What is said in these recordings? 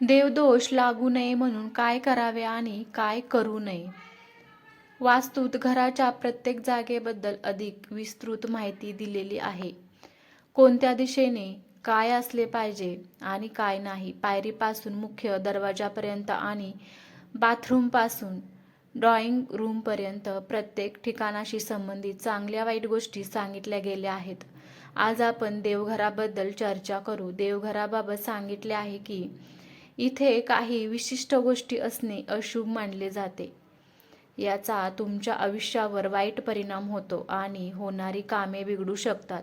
देवदोष लागू नये म्हणून काय करावे आणि काय करू नये? वास्तूत घराच्या प्रत्येक जागेबद्दल अधिक विस्तृत माहिती दिलेली आहे. कोणत्या दिशेने काय असले पाहिजे आणि काय नाही पायरीपासून मुख्य दरवाजापर्यंत आणि बाथरूमपासून ड्रॉइंग रूमपर्यंत प्रत्येक ठिकाणाशी संबंधित चांगल्या वाईट गोष्टी सांगितल्या गेल्या आहेत. आज आपण देवघराबद्दल चर्चा करू. देवघराबाबत सांगितले आहे की इथे काही विशिष्ट गोष्टी असणे अशुभ मानले जाते. याचा तुमच्या आयुष्यावर वाईट परिणाम होतो आणि होणारी कामे बिघडू शकतात.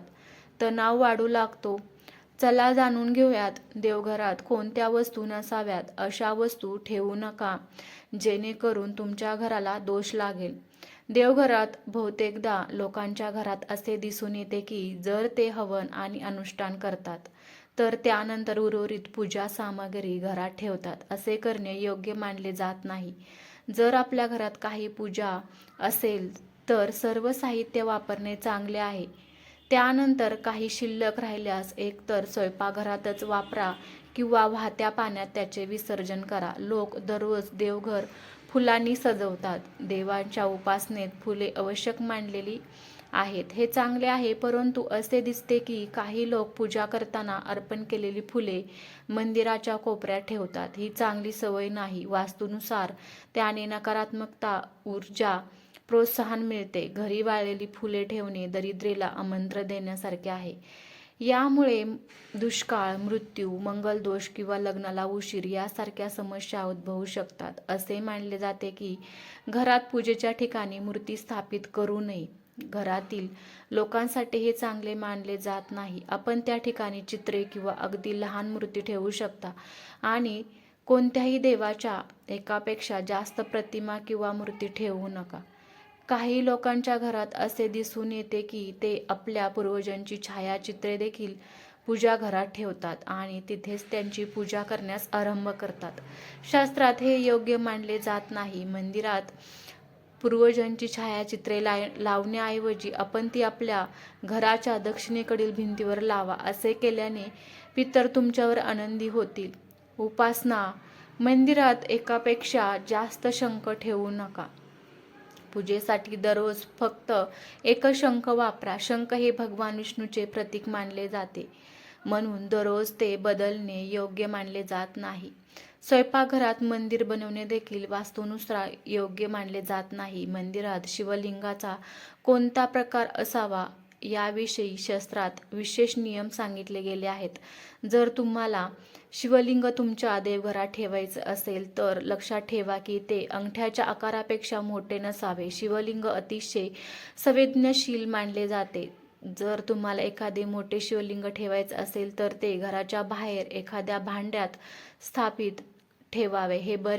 तणाव वाढू लागतो. चला जाणून घेऊयात देवघरात कोणत्या वस्तू नसाव्यात अशा वस्तू ठेवू नका जेणेकरून तुमच्या घराला दोष लागेल. देवघरात बहुतेकदा लोकांच्या घरात असे दिसून येते की जर ते हवन आणि अनुष्ठान करतात तर त्यानंतर उर्वरित पूजा सामग्री घरात ठेवतात. असे करणे योग्य मानले जात नाही. जर आपल्या घरात काही पूजा असेल तर सर्व साहित्य वापरणे चांगले आहे. त्यानंतर काही शिल्लक राहिल्यास एकतर स्वयंपाकघरातच वापरा किंवा वाहत्या पाण्यात त्याचे विसर्जन करा. लोक दररोज देवघर फुलांनी सजवतात. देवांच्या उपासनेत फुले आवश्यक मानलेली आहेत. हे चांगले आहे परंतु असे दिसते की काही लोक पूजा करताना अर्पण केलेली फुले मंदिराच्या कोपऱ्यात ठेवतात. ही चांगली सवय नाही. वास्तूनुसार त्याने नकारात्मकता ऊर्जा प्रोत्साहन मिळते. घरी वाळलेली फुले ठेवणे दरिद्रेला आमंत्र देण्यासारखे आहे. यामुळे दुष्काळ मृत्यू मंगलदोष किंवा लग्नाला उशीर यासारख्या समस्या उद्भवू शकतात. असे मानले जाते की घरात पूजेच्या ठिकाणी मूर्ती स्थापित करू नये. घरातील लोकांसाठी हे चांगले मानले जात नाही. आपण त्या ठिकाणी चित्रे किंवा अगदी लहान मूर्ती ठेवू शकता. आणि कोणत्याही देवाच्या एकापेक्षा जास्त प्रतिमा किंवा मूर्ती ठेवू नका. काही लोकांच्या घरात असे दिसून येते की ते आपल्या पूर्वजांची छायाचित्रे देखील पूजा घरात ठेवतात आणि तिथेच त्यांची पूजा करण्यास आरंभ करतात. शास्त्रात हे योग्य मानले जात नाही. मंदिरात पूर्वजांची छायाचित्रे लाय लावण्याऐवजी आपण ती आपल्या घराच्या दक्षिणेकडील भिंतीवर लावा असे केल्याने पितर तुमच्यावर आनंदी होतील. उपासना मंदिरात एकापेक्षा जास्त शंख ठेवू नका. पूजेसाठी दररोज फक्त एकच शंख वापरा. शंख हे भगवान विष्णूचे प्रतीक मानले जाते. म्हणून दररोज ते बदलणे योग्य मानले जात नाही. स्वयंपाकघरात मंदिर बनवणे देखील वास्तूनुसार योग्य मानले जात नाही. मंदिरात शिवलिंगाचा कोणता प्रकार असावा याविषयी शस्त्रात विशेष नियम सांगितले गेले आहेत. जर तुम्हाला शिवलिंग तुमच्या देवघरात ठेवायचं असेल तर लक्षात ठेवा की ते अंगठ्याच्या आकारापेक्षा मोठे नसावे. शिवलिंग अतिशय संवेदनशील मानले जाते. जर तुम्हाला एखादे मोठे शिवलिंग ठेवायचे असेल तर ते घराच्या बाहेर एखाद्या भांड्यात स्थापित ठेवावे. हे बरे